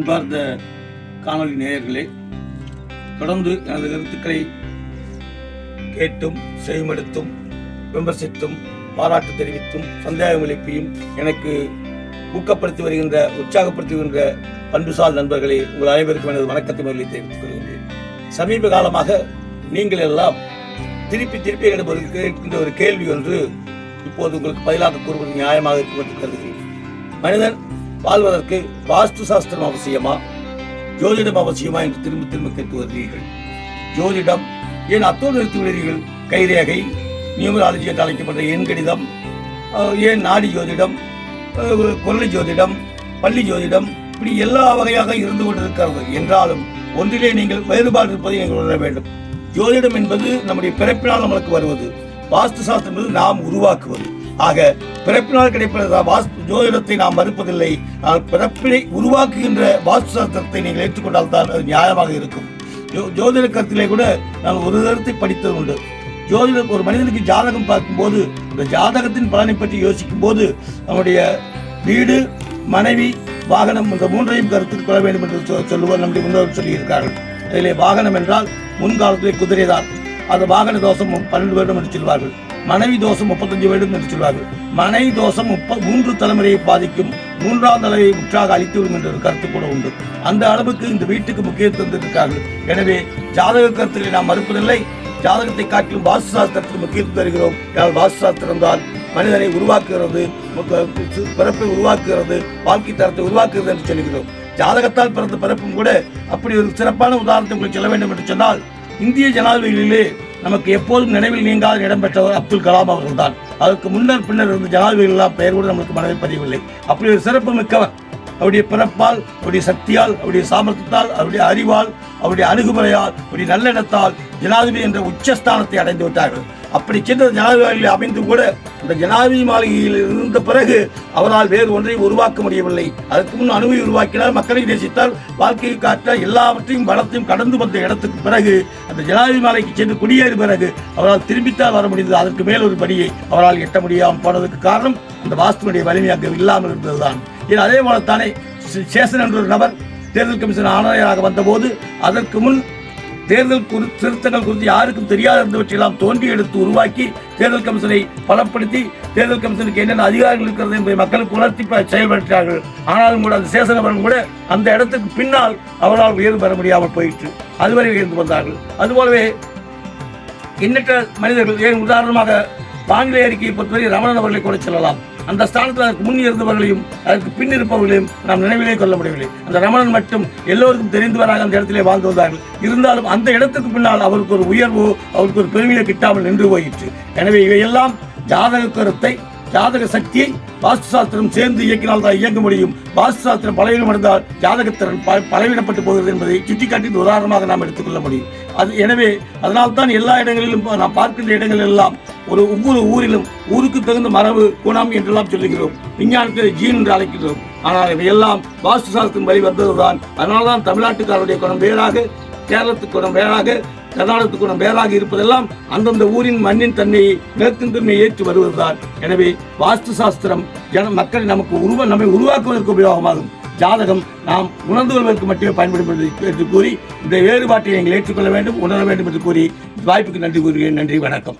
அன்பார்ந்த காணொளி நேயர்களே தொடர்ந்து எனது கருத்துக்களை கேட்டும் செவிமடுத்தும் விமர்சித்தும் பாராட்டு தெரிவித்தும் சந்தேகம் எழுப்பியும் எனக்கு ஊக்கப்படுத்தி வருகின்ற உற்சாகப்படுத்தி வருகின்ற பண்புசால் நண்பர்களே உங்கள் அனைவருக்கும் எனது வணக்கத்தை முதலில் தெரிவித்துக் கொள்கின்றேன். சமீப காலமாக நீங்கள் எல்லாம் திருப்பி திருப்பி எடுப்பதற்கு கேட்கின்ற ஒரு கேள்வி ஒன்று இப்போது உங்களுக்கு பதிலாக கூறுவது நியாயமாக இருக்கும் என்று கருதுகிறேன். மனிதன் வாழ்வதற்கு வாஸ்து சாஸ்திரம் அவசியமா? ஜோதிடம் அவசியமா என்று திரும்ப திரும்ப கேட்டு வருகிறீர்கள். ஜோதிடம் ஏன் அத்தோடு நிறுத்தி விடுகிறீர்கள்? கைரேகை நியூமராலஜி என்று அழைக்கப்பட்ட எண் கணிதம் ஏன் நாடி ஜோதிடம் கொள்ளை ஜோதிடம் பள்ளி ஜோதிடம் இப்படி எல்லா வகையாக இருந்து கொண்டிருக்கிறது. என்றாலும் ஒன்றிலே நீங்கள் வேறுபாடு இருப்பதை நீங்கள் உணர வேண்டும். ஜோதிடம் என்பது நம்முடைய பிறப்பினால் நம்மளுக்கு வருவது. வாஸ்து சாஸ்திரம் என்பது நாம் உருவாக்குவது. ஆக பிறப்பினால் கிடைப்பதா வாஸ்து ஜோதிடத்தை நாம் மறுப்பதில்லை. ஆனால் பிறப்பினை உருவாக்குகின்ற வாஸ்து சாஸ்திரத்தை நீங்கள் ஏற்றுக்கொண்டால் தான் அது நியாயமாக இருக்கும். ஜோ- ஜோதிட கருத்திலே கூட நான் ஒரு தரத்தை படித்தது உண்டு. ஜோதிடம் ஒரு மனிதனுக்கு ஜாதகம் பார்க்கும்போது அந்த ஜாதகத்தின் பலனை பற்றி யோசிக்கும் போது நம்முடைய வீடு மனைவி வாகனம் இந்த மூன்றையும் கருத்தில் கொள்ள வேண்டும் என்று சொ- சொல்லுவார் நம்முடைய முன்னோர் சொல்லியிருக்கார்கள் அதிலே வாகனம் என்றால் முன்காலத்திலே குதிரைதான். அது வாகன தோஷம் பன்னெண்டு வருடம் என்று சொல்வார்கள் மனைவி தோஷம் முப்பத்தஞ்சு வருடம் என்று சொல்வார்கள். மனைவி தோஷம் முப்ப மூன்று தலைமுறையை பாதிக்கும் மூன்றாம் தலையை முற்றாக அழித்துவிடும் என்ற ஒரு கருத்து கூட உண்டு. அந்த அளவுக்கு இந்த வீட்டுக்கு முக்கியத்துவம் தந்திருக்கார்கள் எனவே ஜாதக கருத்துக்களை நாம் மறுப்பதில்லை. ஜாதகத்தை காட்டிலும் வாஸ்து சாஸ்திரத்துக்கு முக்கியத்துவம் தருகிறோம். யார் வாஸ்து சாஸ்திரம் தான் மனிதனை உருவாக்குகிறது பிறப்பை உருவாக்குகிறது வாழ்க்கை தரத்தை உருவாக்குகிறது என்று சொல்லுகிறோம். ஜாதகத்தால் பிறந்த பிறப்பும் கூட அப்படி ஒரு சிறப்பான உதாரணத்தை உங்களுக்கு சொல்ல வேண்டும் என்று சொன்னால் இந்திய ஜனாதிபதிகளிலே நமக்கு எப்போதும் நினைவில் நீங்காத இடம்பெற்றவர் அப்துல் கலாம் அவர்கள் தான் அதற்கு முன்னர் பின்னர் இருந்த ஜனாதிபதிகள் பெயர் கூட நமக்கு மனதில் பதிவில்லை அப்படி ஒரு சிறப்பு மிக்கவர். அவருடைய பிறப்பால் அவருடைய சக்தியால் அவருடைய சாமர்த்தியத்தால் அவருடைய அறிவால் அவருடைய அணுகுமுறையால் அவருடைய நல்லெண்ணத்தால் ஜனாதிபதி என்ற உச்சஸ்தானத்தை அடைந்து விட்டார்கள். அப்படி சென்ற ஜனாதிபதியில் அமைந்து கூட இந்த ஜனாதிபதி மாளிகையில் இருந்த பிறகு அவரால் வேறு ஒன்றை உருவாக்க முடியவில்லை. அதற்கு முன் அணுவை உருவாக்கினார் மக்களை நேசித்தார் வாழ்க்கையை காட்ட எல்லாவற்றையும் பலத்தையும் கடந்து வந்த இடத்துக்கு பிறகு அந்த ஜனாதிபதி மாலைக்கு சென்று குடியேறிய பிறகு அவரால் திரும்பித்தான் வர முடிந்தது. அதற்கு மேல் ஒரு படியை அவரால் எட்ட முடியாமல் போனதுக்கு காரணம் அந்த வாஸ்துவனுடைய வலிமை அங்கு இல்லாமல் இருந்ததுதான். இது அதே போலத்தானே சேசன் என்ற ஒரு நபர் தேர்தல் கமிஷன் ஆணையராக வந்தபோது அதற்கு முன் தேர்தல் குறி திருத்தங்கள் குறித்து யாருக்கும் தெரியாத இருந்தவற்றையெல்லாம் தோண்டி எடுத்து உருவாக்கி தேர்தல் கமிஷனை பலப்படுத்தி தேர்தல் கமிஷனுக்கு என்னென்ன அதிகாரங்கள் இருக்கிறது என்பதை மக்களுக்கு உணர்த்தி ப- செயல்படுத்தினார்கள் ஆனாலும் கூட அந்த சேசனவர்கள் கூட அந்த இடத்துக்கு பின்னால் அவரால் உயர்வு பெற முடியாமல் போயிற்று. அதுவரை உயர்ந்து வந்தார்கள். அதுபோலவே எண்ணற்ற மனிதர்கள் ஏன் உதாரணமாக வானிலை அறிக்கையை பொறுத்தவரை ரமணன் அவர்களை கூட சொல்லலாம். அந்த ஸ்தானத்தில் அதற்கு முன் இருந்தவர்களையும் அதற்கு பின் இருப்பவர்களையும் நாம் நினைவிலே கொள்ள முடியவில்லை. அந்த ரமணன் மட்டும் எல்லோருக்கும் தெரிந்தவராக அந்த இடத்திலே வாழ்ந்து வந்தார்கள். இருந்தாலும் அந்த இடத்துக்கு பின்னால் அவருக்கு ஒரு உயர்வு அவருக்கு ஒரு பெருமையை கிட்டாமல் நின்று போயிற்று. எனவே இவையெல்லாம் ஜாதக கருத்தை ஜாதக சக்தியை வாஸ்து சாஸ்திரம் சேர்ந்து இயக்கினால் தான் இயங்க முடியும். வாஸ்து சாஸ்திரம் பலவீனமடைந்தால் ஜாதகத்திறன் ப- பலவீனப்பட்டு போகிறது என்பதை சுட்டிக்காட்டி உதாரணமாக நாம் எடுத்துக்கொள்ள முடியும். அது எனவே அதனால்தான் எல்லா இடங்களிலும் நான் நாம் பார்க்கின்ற இடங்கள் எல்லாம் ஒரு ஒவ்வொரு ஊரிலும் ஊருக்கு தகுந்த மரபு குணம் என்றெல்லாம் சொல்லுகிறோம். விஞ்ஞானத்தை ஜீன் என்று அழைக்கிறோம் ஆனால் இவையெல்லாம் வாஸ்து சாஸ்திரம் வழி வந்ததுதான். அதனால்தான் தமிழ்நாட்டுக்காரருடைய குணம் வேறாக கேரளத்துக்கு குணம் வேறாக கர்நாடகத்துக்கு குணம் வேறாக இருப்பதெல்லாம் அந்தந்த ஊரின் மண்ணின் தன்மையை நிலத்தின் தன்மையை ஏற்று வருவதுதான். எனவே வாஸ்து சாஸ்திரம் ஜன மக்களை நமக்கு உருவ நம்மை உருவாக்குவதற்கு உபயோகமாகும். ஜாதகம் நாம் உணர்ந்து கொள்வதற்கு மட்டுமே பயன்படும் என்று- என்று கூறி இந்த வேறுபாட்டை நீங்கள் ஏற்றுக்கொள்ள வேண்டும் உணர வேண்டும் என்று கூறி வாய்ப்புக்கு நன்றி கூறுகிறேன். நன்றி வணக்கம்.